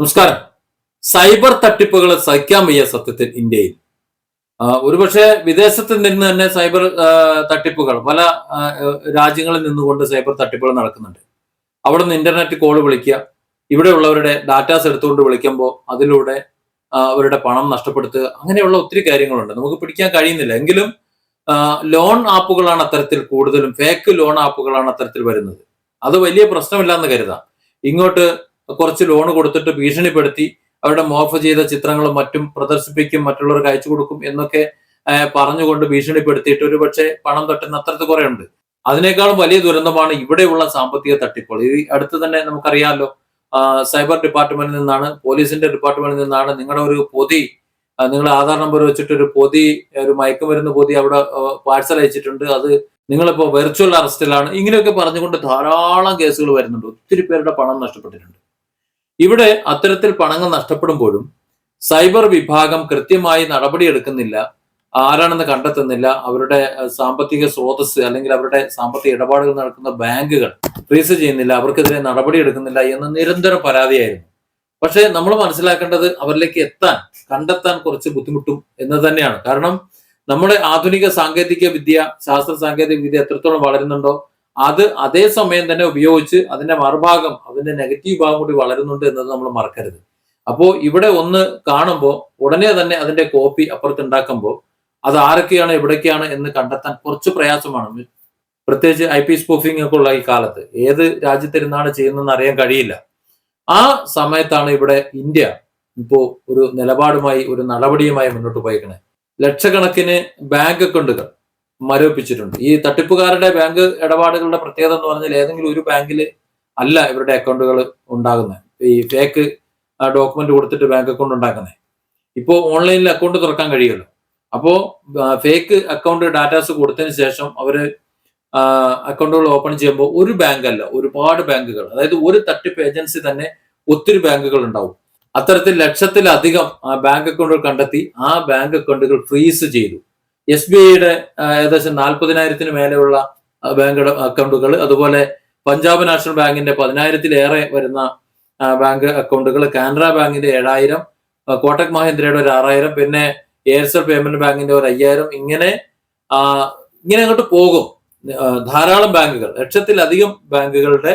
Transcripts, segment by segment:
നമസ്കാരം. സൈബർ തട്ടിപ്പുകൾ സഹിക്കാൻ വയ്യ സത്യത്തിൽ ഇന്ത്യയിൽ. ഒരുപക്ഷെ വിദേശത്ത് നിന്ന് തന്നെ സൈബർ തട്ടിപ്പുകൾ പല രാജ്യങ്ങളിൽ നിന്നുകൊണ്ട് സൈബർ തട്ടിപ്പുകൾ നടക്കുന്നുണ്ട്. അവിടെ നിന്ന് ഇന്റർനെറ്റ് കോൾ വിളിക്കുക ഇവിടെയുള്ളവരുടെ ഡാറ്റാസ് എടുത്തുകൊണ്ട് വിളിക്കുമ്പോൾ അതിലൂടെ അവരുടെ പണം നഷ്ടപ്പെടുത്തുക അങ്ങനെയുള്ള ഒത്തിരി കാര്യങ്ങളുണ്ട്. നമുക്ക് പിടിക്കാൻ കഴിയുന്നില്ല. എങ്കിലും ലോൺ ആപ്പുകളാണ് അത്തരത്തിൽ കൂടുതലും ഫേക്ക് ലോൺ ആപ്പുകളാണ് അത്തരത്തിൽ വരുന്നത്. അത് വലിയ പ്രശ്നമില്ലാന്ന് കരുതാം. ഇങ്ങോട്ട് കുറച്ച് ലോൺ കൊടുത്തിട്ട് ഭീഷണിപ്പെടുത്തി അവരുടെ മോഫ് ചെയ്ത ചിത്രങ്ങളും മറ്റും പ്രദർശിപ്പിക്കും മറ്റുള്ളവർക്ക് അയച്ചു കൊടുക്കും എന്നൊക്കെ പറഞ്ഞുകൊണ്ട് ഭീഷണിപ്പെടുത്തിയിട്ട് ഒരു പക്ഷേ പണം തട്ടുന്ന അത്രത്തിൽ കുറെ ഉണ്ട് അതിനേക്കാളും വലിയ ദുരന്തമാണ് ഇവിടെയുള്ള സാമ്പത്തിക തട്ടിപ്പുകൾ. ഈ അടുത്ത് തന്നെ നമുക്കറിയാമല്ലോ സൈബർ ഡിപ്പാർട്ട്മെന്റിൽ നിന്നാണ് പോലീസിന്റെ ഡിപ്പാർട്ട്മെന്റിൽ നിന്നാണ് നിങ്ങളുടെ ഒരു പൊതി നിങ്ങളുടെ ആധാർ നമ്പർ വെച്ചിട്ട് ഒരു പൊതി ഒരു മയക്കുമരുന്ന് പൊതി അവിടെ പാഴ്സൽ അയച്ചിട്ടുണ്ട്. അത് നിങ്ങളിപ്പോ വെർച്വൽ അറസ്റ്റിലാണ് ഇങ്ങനെയൊക്കെ പറഞ്ഞുകൊണ്ട് ധാരാളം കേസുകൾ വരുന്നുണ്ട്. ഒത്തിരി പേരുടെ പണം നഷ്ടപ്പെട്ടിട്ടുണ്ട്. ഇവിടെ അത്തരത്തിൽ പണങ്ങൾ നഷ്ടപ്പെടുമ്പോഴും സൈബർ വിഭാഗം കൃത്യമായി നടപടിയെടുക്കുന്നില്ല. ആരാണെന്ന് കണ്ടെത്തുന്നില്ല. അവരുടെ സാമ്പത്തിക സ്രോതസ് അല്ലെങ്കിൽ അവരുടെ സാമ്പത്തിക ഇടപാടുകൾ നടക്കുന്ന ബാങ്കുകൾ ഫ്രീസ് ചെയ്യുന്നില്ല. അവർക്കെതിരെ നടപടി എടുക്കുന്നില്ല എന്ന നിരന്തര പരാതിയായിരുന്നു. പക്ഷേ നമ്മൾ മനസ്സിലാക്കേണ്ടത് അവരിലേക്ക് എത്താൻ കണ്ടെത്താൻ കുറച്ച് ബുദ്ധിമുട്ടും എന്ന് തന്നെയാണ്. കാരണം നമ്മുടെ ആധുനിക സാങ്കേതിക വിദ്യ ശാസ്ത്ര സാങ്കേതിക വിദ്യ എത്രത്തോളം വളരുന്നുണ്ടോ അത് അതേ സമയം തന്നെ ഉപയോഗിച്ച് അതിന്റെ മറുഭാഗം അതിന്റെ നെഗറ്റീവ് ഭാഗം കൂടി വളരുന്നുണ്ട് എന്നത് നമ്മൾ മറക്കരുത്. അപ്പോൾ ഇവിടെ ഒന്ന് കാണുമ്പോൾ ഉടനെ തന്നെ അതിന്റെ കോപ്പി അപ്പുറത്ത് ഉണ്ടാക്കുമ്പോൾ അത് ആരൊക്കെയാണ് എവിടേക്കാണ് എന്ന് കണ്ടെത്താൻ കുറച്ച് പ്രയാസമാണ്. പ്രത്യേകിച്ച് ഐ പി സ്പൂഫിംഗ് ഒക്കെ ഉള്ള ഈ കാലത്ത് ഏത് രാജ്യത്തിരുന്നാണ് ചെയ്യുന്നതെന്ന് അറിയാൻ കഴിയില്ല. ആ സമയത്താണ് ഇവിടെ ഇന്ത്യ ഇപ്പോ ഒരു നിലപാടുമായി ഒരു നടപടിയുമായി മുന്നോട്ട് പോയേക്കണേ. ലക്ഷക്കണക്കിന് ബാങ്ക് അക്കൗണ്ടുകൾ മരവിപ്പിച്ചിട്ടുണ്ട്. ഈ തട്ടിപ്പുകാരുടെ ബാങ്ക് ഇടപാടുകളുടെ പ്രത്യേകത എന്ന് പറഞ്ഞാൽ ഏതെങ്കിലും ഒരു ബാങ്കിൽ അല്ല ഇവരുടെ അക്കൗണ്ടുകൾ ഉണ്ടാകുന്നത്. ഈ ഫേക്ക് ഡോക്യുമെന്റ് കൊടുത്തിട്ട് ബാങ്ക് അക്കൗണ്ട് ഉണ്ടാക്കുന്നത്. ഇപ്പോൾ ഓൺലൈനിൽ അക്കൗണ്ട് തുറക്കാൻ കഴിയുമല്ലോ. അപ്പോൾ ഫേക്ക് അക്കൗണ്ട് ഡാറ്റാസ് കൊടുത്തതിന് ശേഷം അവർ അക്കൗണ്ടുകൾ ഓപ്പൺ ചെയ്യുമ്പോൾ ഒരു ബാങ്ക് അല്ല ഒരുപാട് ബാങ്കുകൾ അതായത് ഒരു തട്ടിപ്പ് ഏജൻസി തന്നെ ഒത്തിരി ബാങ്കുകൾ ഉണ്ടാവും. അത്തരത്തിൽ ലക്ഷത്തിലധികം ബാങ്ക് അക്കൗണ്ടുകൾ കണ്ടെത്തി ആ ബാങ്ക് അക്കൗണ്ടുകൾ ഫ്രീസ് ചെയ്തു. എസ് ബി ഐയുടെ ഏകദേശം നാൽപ്പതിനായിരത്തിന് മേലെയുള്ള ബാങ്ക് അക്കൗണ്ടുകൾ അതുപോലെ പഞ്ചാബ് നാഷണൽ ബാങ്കിന്റെ പതിനായിരത്തിലേറെ വരുന്ന ബാങ്ക് അക്കൗണ്ടുകൾ കാനറ ബാങ്കിന്റെ ഏഴായിരം കോട്ടക് മഹീന്ദ്രയുടെ ഒരു ആറായിരം പിന്നെ എയർസെൽ പേയ്മെന്റ് ബാങ്കിന്റെ ഒരു അയ്യായിരം ഇങ്ങനെ ഇങ്ങനെ അങ്ങോട്ട് പോകും. ധാരാളം ബാങ്കുകൾ ലക്ഷത്തിലധികം ബാങ്കുകളുടെ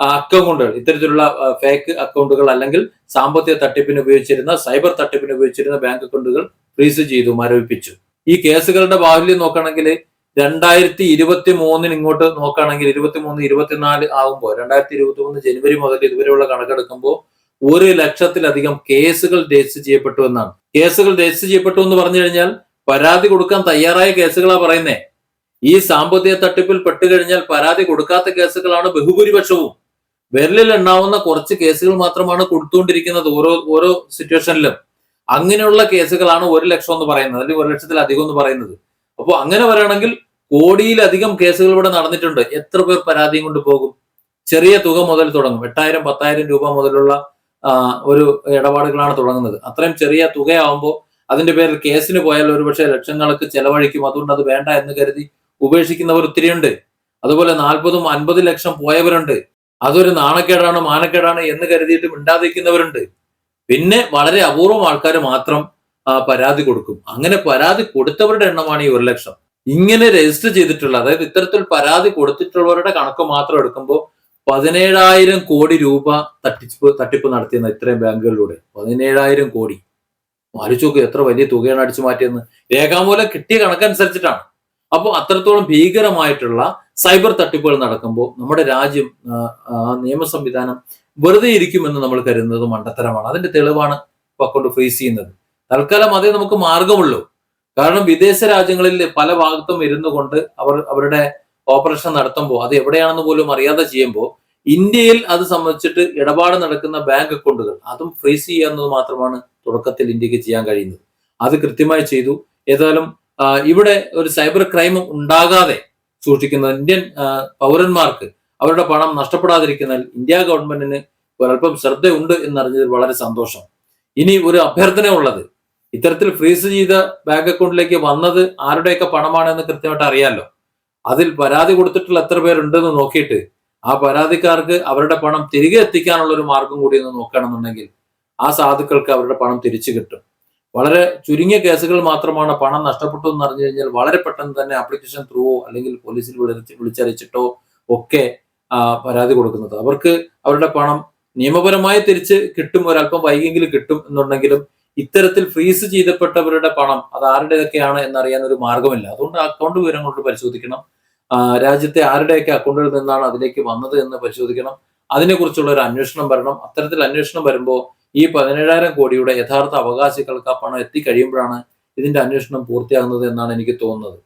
അക്കൗണ്ടുകൾ ഇത്തരത്തിലുള്ള ഫേക്ക് അക്കൗണ്ടുകൾ അല്ലെങ്കിൽ സാമ്പത്തിക തട്ടിപ്പിന് ഉപയോഗിച്ചിരുന്ന സൈബർ തട്ടിപ്പിന് ഉപയോഗിച്ചിരുന്ന ബാങ്ക് അക്കൗണ്ടുകൾ ഫ്രീസ് ചെയ്തു മരവിപ്പിച്ചു. ഈ കേസുകളുടെ ബാഹുല്യം നോക്കുകയാണെങ്കിൽ രണ്ടായിരത്തി ഇരുപത്തി മൂന്നിന് ഇങ്ങോട്ട് നോക്കുകയാണെങ്കിൽ ഇരുപത്തി മൂന്ന് ഇരുപത്തിനാല് ആകുമ്പോൾ രണ്ടായിരത്തി ഇരുപത്തി മൂന്ന് ജനുവരി മുതൽ ഇതുവരെയുള്ള കണക്കെടുക്കുമ്പോൾ ഒരു ലക്ഷത്തിലധികം കേസുകൾ രജിസ്റ്റർ ചെയ്യപ്പെട്ടു എന്നാണ്. കേസുകൾ രജിസ്റ്റർ ചെയ്യപ്പെട്ടു എന്ന് പറഞ്ഞു കഴിഞ്ഞാൽ പരാതി കൊടുക്കാൻ തയ്യാറായ കേസുകളാണ് പറയുന്നേ. ഈ സാമ്പത്തിക തട്ടിപ്പിൽ പെട്ടുകഴിഞ്ഞാൽ പരാതി കൊടുക്കാത്ത കേസുകളാണ് ബഹുഭൂരിപക്ഷവും. വിരലിൽ എണ്ണാവുന്ന കുറച്ച് കേസുകൾ മാത്രമാണ് കൊടുത്തുകൊണ്ടിരിക്കുന്നത് ഓരോ ഓരോ സിറ്റുവേഷനിലും അങ്ങനെയുള്ള കേസുകളാണ് ഒരു ലക്ഷം എന്ന് പറയുന്നത് അല്ലെങ്കിൽ ഒരു ലക്ഷത്തിലധികം എന്ന് പറയുന്നത്. അപ്പോൾ അങ്ങനെ വരാണെങ്കിൽ കോടിയിലധികം കേസുകൾ ഇവിടെ നടന്നിട്ടുണ്ട്. എത്ര പേർ പരാതിയും കൊണ്ട് പോകും? ചെറിയ തുക മുതൽ തുടങ്ങും. എട്ടായിരം പത്തായിരം രൂപ മുതലുള്ള ഒരു ഇടപാടുകളാണ് തുടങ്ങുന്നത്. അത്രയും ചെറിയ തുകയാവുമ്പോൾ അതിന്റെ പേരിൽ കേസിന് പോയാൽ ഒരുപക്ഷെ ലക്ഷങ്ങൾക്ക് ചെലവഴിക്കും. അതുകൊണ്ട് അത് വേണ്ട എന്ന് കരുതി ഉപേക്ഷിക്കുന്നവർ ഒത്തിരിയുണ്ട്. അതുപോലെ നാൽപ്പതും അൻപത് ലക്ഷം പോയവരുണ്ട്. അതൊരു നാണക്കേടാണ് മാനക്കേടാണ് എന്ന് കരുതിയിട്ട് മിണ്ടാതിരിക്കുന്നവരുണ്ട്. പിന്നെ വളരെ അപൂർവം ആൾക്കാർ മാത്രം പരാതി കൊടുക്കും. അങ്ങനെ പരാതി കൊടുത്തവരുടെ എണ്ണമാണ് ഈ ഒരു ലക്ഷം. ഇങ്ങനെ രജിസ്റ്റർ ചെയ്തിട്ടുള്ള അതായത് ഇത്തരത്തിൽ പരാതി കൊടുത്തിട്ടുള്ളവരുടെ കണക്ക് മാത്രം എടുക്കുമ്പോൾ പതിനേഴായിരം കോടി രൂപ തട്ടിപ്പ് തട്ടിപ്പ് നടത്തിയെന്ന് ഇത്രയും ബാങ്കുകളിലൂടെ. പതിനേഴായിരം കോടി. ആലോചിച്ച് എത്ര വലിയ തുകയാണ് അടിച്ചു മാറ്റിയെന്ന് രേഖാമൂലം കിട്ടിയ കണക്കനുസരിച്ചിട്ടാണ്. അപ്പോൾ അത്രത്തോളം ഭീകരമായിട്ടുള്ള സൈബർ തട്ടിപ്പുകൾ നടക്കുമ്പോൾ നമ്മുടെ രാജ്യം നിയമ സംവിധാനം വെറുതെ ഇരിക്കുമെന്ന് നമ്മൾ കരുതുന്നത് മണ്ടത്തരമാണ്. അതിന്റെ തെളിവാണ് പക്കോട്ട് അക്കൗണ്ട് ഫ്രീസ് ചെയ്യുന്നത്. തൽക്കാലം അതേ നമുക്ക് മാർഗമുള്ളൂ കാരണം വിദേശ രാജ്യങ്ങളിൽ പല ഭാഗത്തും ഇരുന്നു കൊണ്ട് അവർ അവരുടെ ഓപ്പറേഷൻ നടത്തുമ്പോൾ അത് എവിടെയാണെന്ന് പോലും അറിയാതെ ചെയ്യുമ്പോൾ ഇന്ത്യയിൽ അത് സംബന്ധിച്ചിട്ട് ഇടപാട് നടക്കുന്ന ബാങ്ക് അക്കൗണ്ടുകൾ അതും ഫ്രീസ് ചെയ്യുക എന്നത് മാത്രമാണ് തുടക്കത്തിൽ ഇന്ത്യയ്ക്ക് ചെയ്യാൻ കഴിയുന്നത്. അത് കൃത്യമായി ചെയ്തു. ഏതായാലും ഇവിടെ ഒരു സൈബർ ക്രൈം ഉണ്ടാകാതെ സൂക്ഷിക്കുന്ന ഇന്ത്യൻ പൗരന്മാർക്ക് അവരുടെ പണം നഷ്ടപ്പെടാതിരിക്കുന്നതിൽ ഇന്ത്യ ഗവൺമെന്റിന് ഒരല്പം ശ്രദ്ധയുണ്ട് എന്നറിഞ്ഞതിൽ വളരെ സന്തോഷം. ഇനി ഒരു അഭ്യർത്ഥന ഉള്ളത്. ഇത്തരത്തിൽ ഫ്രീസ് ചെയ്ത ബാങ്ക് അക്കൗണ്ടിലേക്ക് വന്നത് ആരുടെയൊക്കെ പണമാണെന്ന് കൃത്യമായിട്ട് അറിയാലോ. അതിൽ പരാതി കൊടുത്തിട്ടുള്ള എത്ര പേരുണ്ടെന്ന് നോക്കിയിട്ട് ആ പരാതിക്കാർക്ക് അവരുടെ പണം തിരികെ എത്തിക്കാനുള്ള ഒരു മാർഗം കൂടി ഒന്ന് നോക്കുകയാണെന്നുണ്ടെങ്കിൽ ആ സാധുക്കൾക്ക് അവരുടെ പണം തിരിച്ചു കിട്ടും. വളരെ ചുരുങ്ങിയ കേസുകൾ മാത്രമാണ് പണം നഷ്ടപ്പെട്ടു എന്ന് അറിഞ്ഞു കഴിഞ്ഞാൽ വളരെ പെട്ടെന്ന് തന്നെ ആപ്ലിക്കേഷൻ ത്രൂവോ അല്ലെങ്കിൽ പോലീസിൽ വിളിച്ച് വിളിച്ചറിയിച്ചിട്ടോ ഒക്കെ പരാതി കൊടുക്കുന്നത്. അവർക്ക് അവരുടെ പണം നിയമപരമായി തിരിച്ച് കിട്ടും ഒരല്പം വൈകിയെങ്കിലും കിട്ടും എന്നുണ്ടെങ്കിലും ഇത്തരത്തിൽ ഫ്രീസ് ചെയ്തപ്പെട്ടവരുടെ പണം അത് ആരുടേതൊക്കെയാണ് എന്നറിയാൻ ഒരു മാർഗമില്ല അതുകൊണ്ട് അക്കൗണ്ട് വിവരങ്ങളോട് പരിശോധിക്കണം. രാജ്യത്തെ ആരുടെയൊക്കെ അക്കൗണ്ടിൽ നിന്നാണ് അതിലേക്ക് വന്നത് എന്ന് പരിശോധിക്കണം. അതിനെക്കുറിച്ചുള്ള ഒരു അന്വേഷണം വരണം. അത്തരത്തിൽ അന്വേഷണം വരുമ്പോൾ ഈ പതിനേഴായിരം കോടിയുടെ യഥാർത്ഥ അവകാശികൾക്ക് ആ പണം എത്തിക്കഴിയുമ്പോഴാണ് ഇതിന്റെ അന്വേഷണം പൂർത്തിയാകുന്നത് എന്നാണ് എനിക്ക് തോന്നുന്നത്.